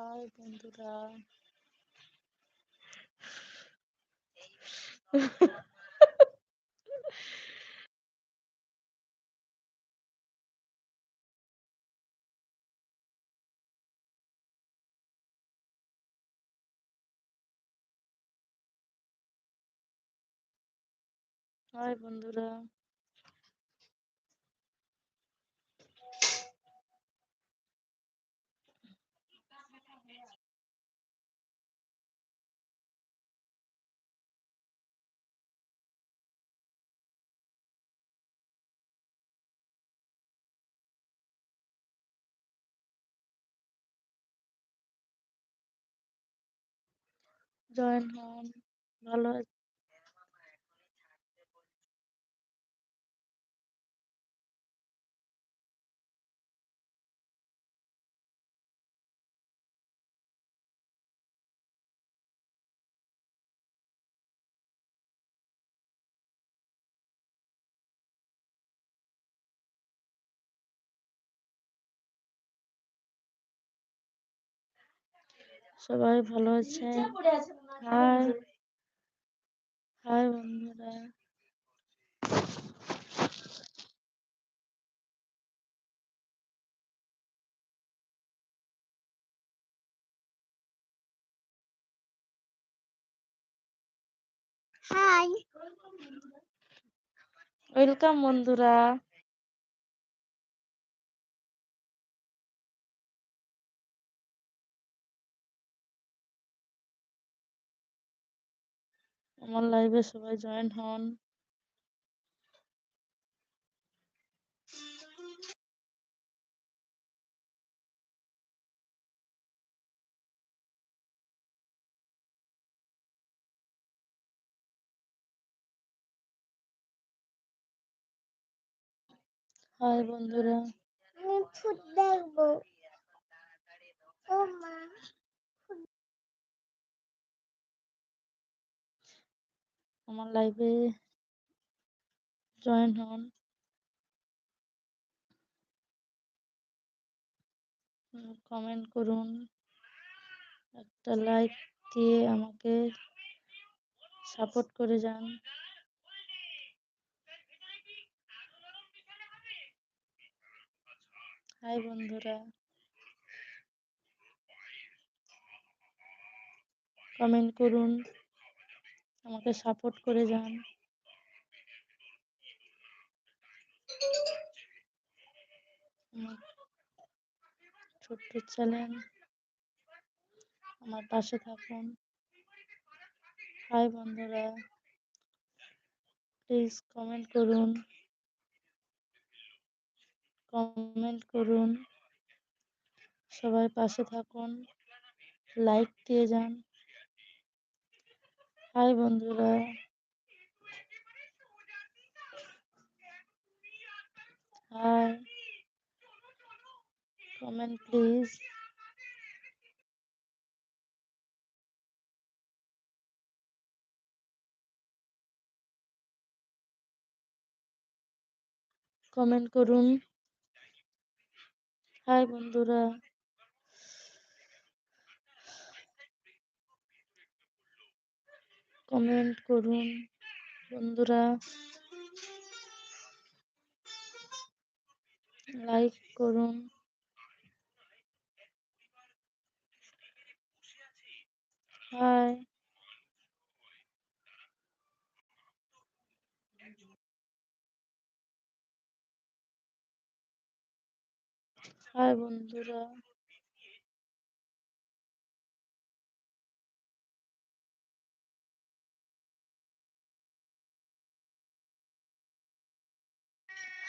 High বন্ধুরা। High বন্ধুরা। Join হন ভালো আছি সবাই ভালো আছে হাই হাই বন্ধুরা হাই ওয়েলকাম বন্ধুরা আমার লাইভে সবাই জয়েন হন। হাই বন্ধুরা। দেখব। ও মা। আমার লাইভে জয়েন হন। কমেন্ট করুন। একটা লাইক দিয়ে আমাকে সাপোর্ট করে যান। হাই বন্ধুরা। কমেন্ট করুন। আমাকে সাপোর্ট করে যান। ছোট্ট চ্যানেল, আমার পাশে থাকুন। হাই বন্ধুরা প্লিজ কমেন্ট করুন। কমেন্ট করুন। সবাই পাশে থাকুন। লাইক দিয়ে যান। হাই বন্ধুরা। হাই। Comment please. কমেন্ট করুন। হাই বন্ধুরা। কমেন্ট করুন বন্ধুরা। লাইক করুন। হাই হাই বন্ধুরা।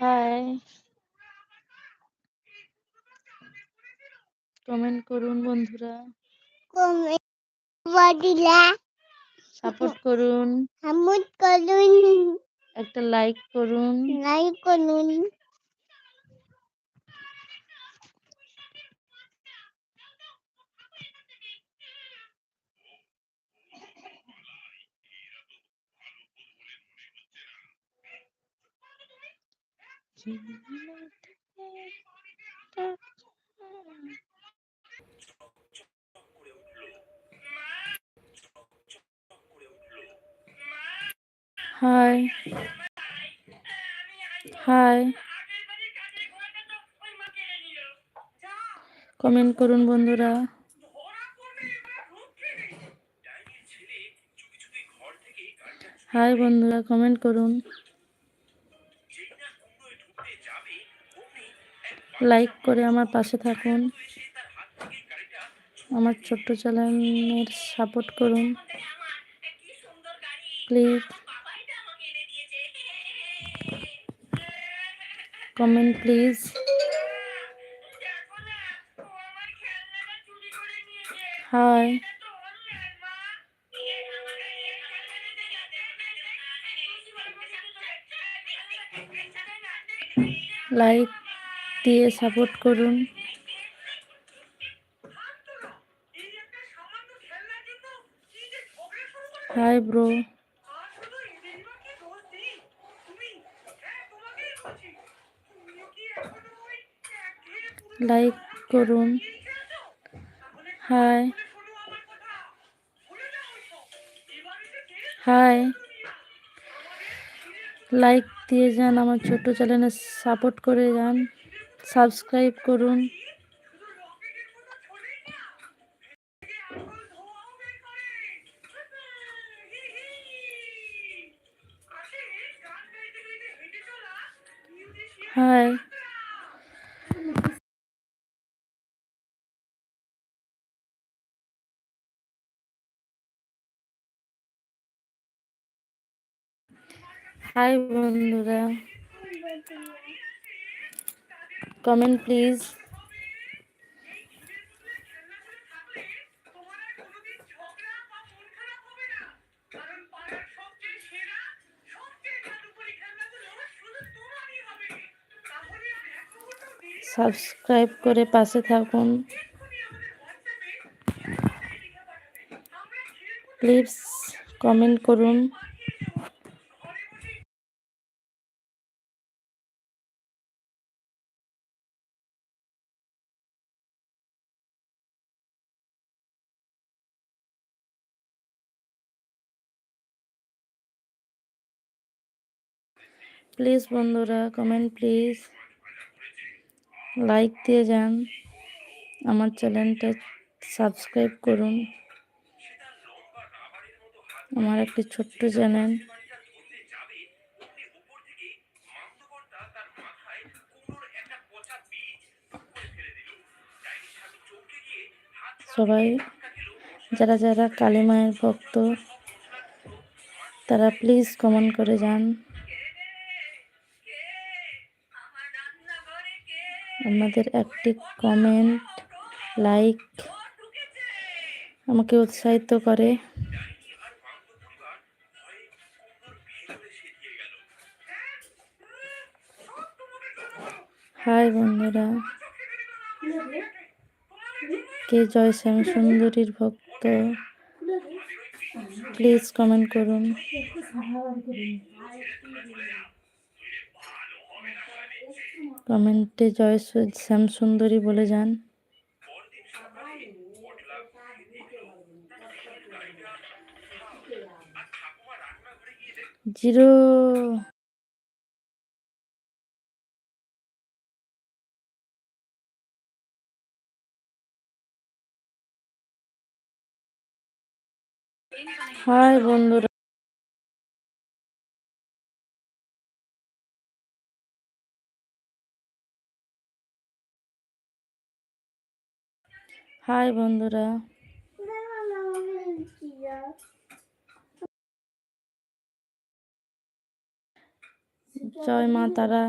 হাই কমেন্ট করুন বন্ধুরা। কমেন্ট সাপোর্ট করুন। সাপোর্ট করুন। একটা লাইক করুন। লাইক করুন। হাই হাই কমেন্ট করুন বন্ধুরা। হাই বন্ধুরা কমেন্ট করুন। লাইক করে আমার পাশে থাকুন। আমার ছোট্ট চ্যানেলের সাপোর্ট করুন। Please comment please hi like দিয়ে সাপোর্ট করুন। হাই ব্রো লাইক করুন। হাই হাই লাইক দিয়ে যান, আমার ছোট চ্যানেলে সাপোর্ট করে যান। সাবস্ক্রাইব করুন। হাই। হাই বন্ধুরা। কমেন্ট প্লিজ সাবস্ক্রাইব করে পাশে থাকুন। প্লিজ কমেন্ট করুন। প্লিজ বন্ধুরা কমেন্ট প্লিজ লাইক দিয়ে যান। আমার চ্যানেলটা সাবস্ক্রাইব করুন। আমার একটি ছোট্ট চ্যানেল সবাই, যারা যারা কালী মায়ের ভক্ত, তারা প্লিজ কমেন্ট করে যান। আমাদের একটি কমেন্ট লাইক আমাকে উৎসাহিত করে। হাই বন্ধুরা। কে জয় শ্যাম সুন্দরীর ভক্ত? প্লিজ কমেন্ট করুন। কমেন্টে জয় শ্যাম সুন্দরী বলে যান। জিরো হাই বন্ধুরা। হাই বন্ধুরা। জয় মা তারা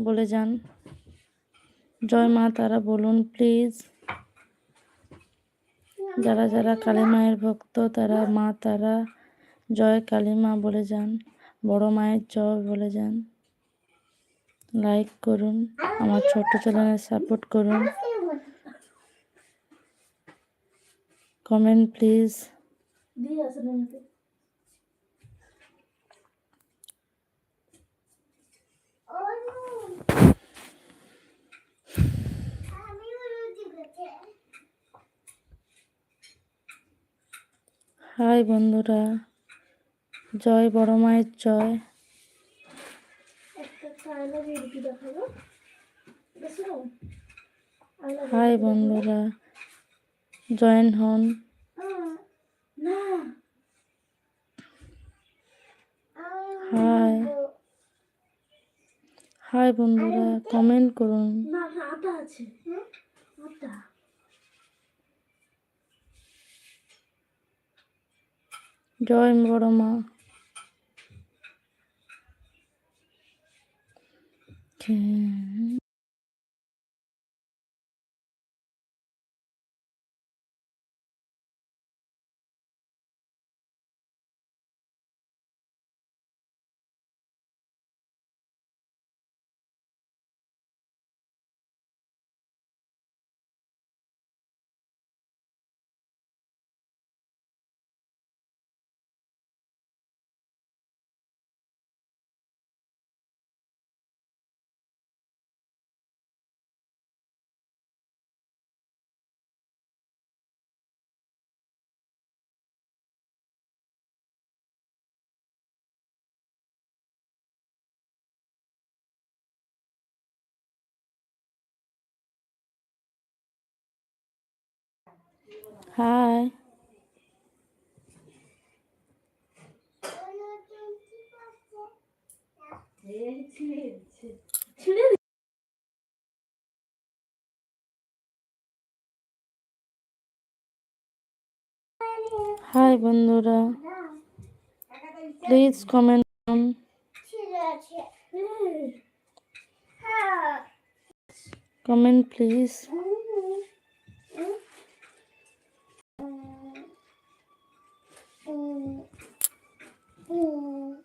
বলে যান। জয় মা তারা বলুন প্লিজ যারা যারা কালী মায়ের ভক্ত, তারা মা তারা জয় কালী মা বলে যান। বড় মায়ের জয় বলে যান। লাইক করুন, আমার ছোট চ্যানেলে সাপোর্ট করুন। কমেন্ট প্লিজ হাই বন্ধুরা। জয় বড় মায়ের জয়। হাই বন্ধুরা। জয়েন হন। হাই। হাই বন্ধুরা কমেন্ট করুন। জয় বড় মা কে- হাই ছিঁড়ে দে হাই বন্ধুরা প্লিজ কমেন্ট করুন এই, কমেন্ট প্লিজ হুম, Oh.